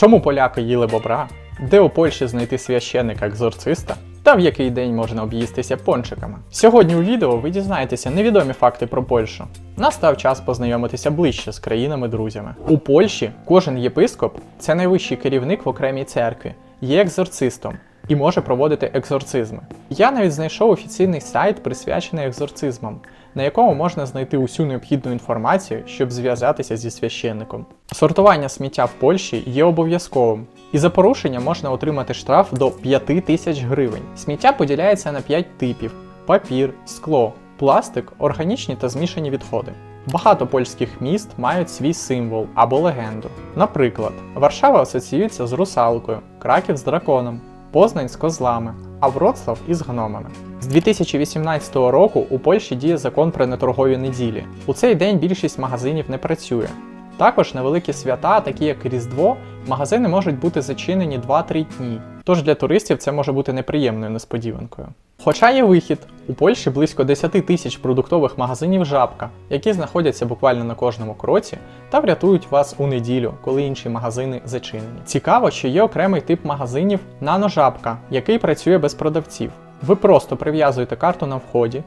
Чому поляки їли бобра? Де у Польщі знайти священника екзорциста? Та в який день можна об'їстися пончиками? Сьогодні у відео ви дізнаєтеся невідомі факти про Польщу. Настав час познайомитися ближче з країнами-друзями. У Польщі кожен єпископ це найвищий керівник в окремій церкві, є екзорцистом і може проводити екзорцизми. Я навіть знайшов офіційний сайт, присвячений екзорцизмам, на якому можна знайти усю необхідну інформацію, щоб зв'язатися зі священником. Сортування сміття в Польщі є обов'язковим, і за порушення можна отримати штраф до 5 тисяч гривень. Сміття поділяється на 5 типів: папір, скло, пластик, органічні та змішані відходи. Багато польських міст мають свій символ або легенду. Наприклад, Варшава асоціюється з русалкою, Краків з драконом, Познань з козлами, а Вроцлав із гномами. З 2018 року у Польщі діє закон про неторгові неділі. У цей день більшість магазинів не працює. Також на великі свята, такі як Різдво, магазини можуть бути зачинені 2-3 дні. Тож для туристів це може бути неприємною несподіванкою. Хоча є вихід, у Польщі близько 10 тисяч продуктових магазинів жабка, які знаходяться буквально на кожному кроці та врятують вас у неділю, коли інші магазини зачинені. Цікаво, що є окремий тип магазинів наножабка, який працює без продавців. Ви просто прив'язуєте карту на вході,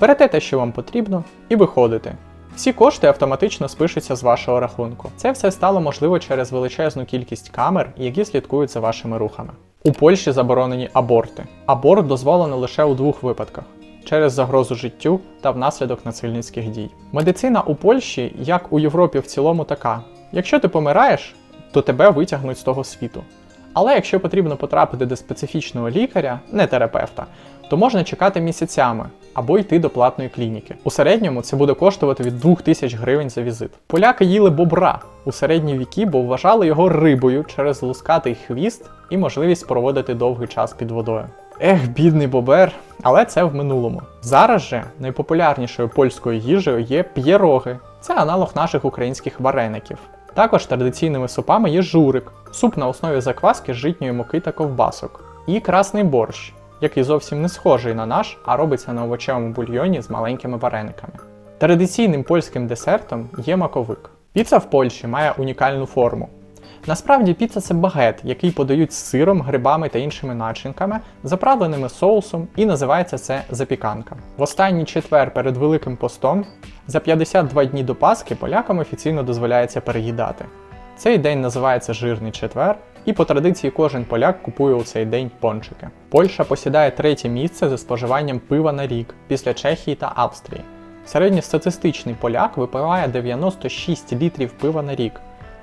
берете те, що вам потрібно, і виходите. Всі кошти автоматично спишуться з вашого рахунку. Це все стало можливо через величезну кількість камер, які слідкують за вашими рухами. У Польщі заборонені аборти. Аборт дозволено лише у двох випадках: через загрозу життю та внаслідок насильницьких дій. Медицина у Польщі, як у Європі в цілому, така: якщо ти помираєш, то тебе витягнуть з того світу. Але якщо потрібно потрапити до специфічного лікаря, не терапевта, то можна чекати місяцями або йти до платної клініки. У середньому це буде коштувати від 2000 гривень за візит. Поляки їли бобра у середні віки, бо вважали його рибою через лускатий хвіст і можливість проводити довгий час під водою. Ех, бідний бобер, але це в минулому. Зараз же найпопулярнішою польською їжею є п'єроги. Це аналог наших українських вареників. Також традиційними супами є журик, суп на основі закваски з житньої муки та ковбасок, і красний борщ, який зовсім не схожий на наш, а робиться на овочевому бульйоні з маленькими варениками. Традиційним польським десертом є маковик. Піца в Польщі має унікальну форму. Насправді піца це багет, який подають з сиром, грибами та іншими начинками, заправленими соусом, і називається це запіканка. В останній четвер перед Великим постом за 52 дні до Пасхи полякам офіційно дозволяється переїдати. Цей день називається Жирний четвер, і по традиції кожен поляк купує у цей день пончики. Польща посідає третє місце за споживанням пива на рік після Чехії та Австрії. Середньостатистичний поляк випиває 96 літрів пива на рік.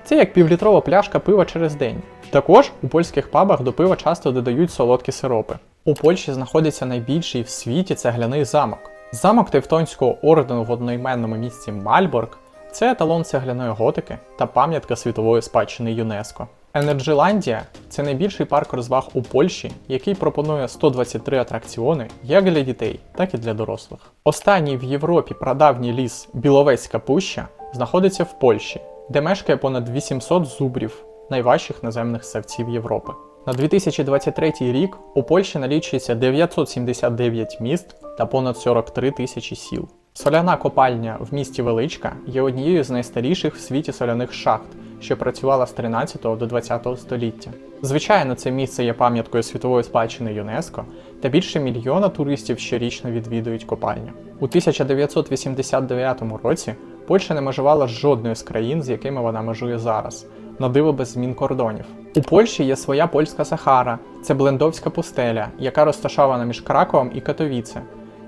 Це як півлітрова пляшка пива через день. Також у польських пабах до пива часто додають солодкі сиропи. У Польщі знаходиться найбільший в світі цегляний замок. Замок Тевтонського ордену в одноіменному місті Мальборг це еталон цегляної готики та пам'ятка світової спадщини ЮНЕСКО. Енерджеландія це найбільший парк розваг у Польщі, який пропонує 123 атракціони як для дітей, так і для дорослих. Останній в Європі прадавній ліс Біловецька пуща знаходиться в Польщі, де мешкає понад 800 зубрів, найважчих наземних савців Європи. На 2023 рік у Польщі налічується 979 міст та понад 43 тисячі сіл. Соляна копальня в місті Величка є однією з найстаріших в світі соляних шахт, що працювала з 13 до 20 століття. Звичайно, це місце є пам'яткою світової спадщини ЮНЕСКО, та більше мільйона туристів щорічно відвідують копальню. У 1989 році Польща не межувала з жодною з країн, з якими вона межує зараз, на диво без змін кордонів. У Польщі є своя польська Сахара, це Блендовська пустеля, яка розташована між Краковом і Катовіце.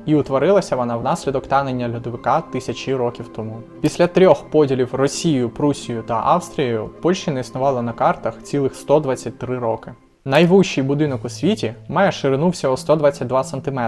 І утворилася вона внаслідок танення льодовика тисячі років тому. Після трьох поділів Росією, Прусією та Австрією Польща не існувала на картах цілих 123 роки. Найвищий будинок у світі має ширину всього 122 см.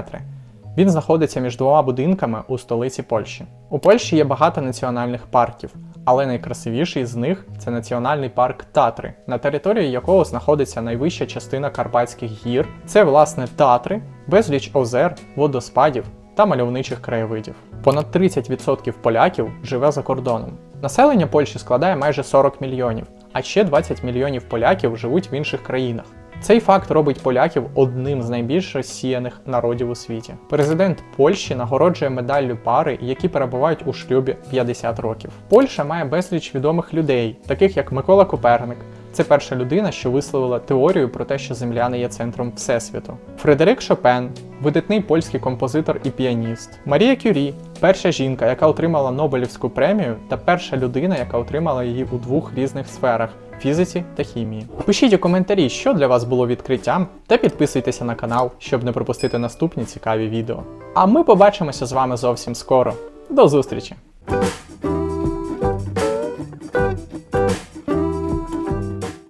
Він знаходиться між двома будинками у столиці Польщі. У Польщі є багато національних парків, але найкрасивіший з них це національний парк Татри, на території якого знаходиться найвища частина Карпатських гір. Це власне Татри, безліч озер, водоспадів та мальовничих краєвидів. Понад 30% поляків живе за кордоном. Населення Польщі складає майже 40 мільйонів, а ще 20 мільйонів поляків живуть в інших країнах. Цей факт робить поляків одним з найбільш розсіяних народів у світі. Президент Польщі нагороджує медаллю пари, які перебувають у шлюбі 50 років. Польща має безліч відомих людей, таких як Микола Коперник, Це перша людина, що висловила теорію про те, що Земля не є центром Всесвіту. Фредерик Шопен, видатний польський композитор і піаніст. Марія Кюрі, перша жінка, яка отримала Нобелівську премію, та перша людина, яка отримала її у двох різних сферах фізиці та хімії. Пишіть у коментарі, що для вас було відкриттям, та підписуйтеся на канал, щоб не пропустити наступні цікаві відео. А ми побачимося з вами зовсім скоро. До зустрічі!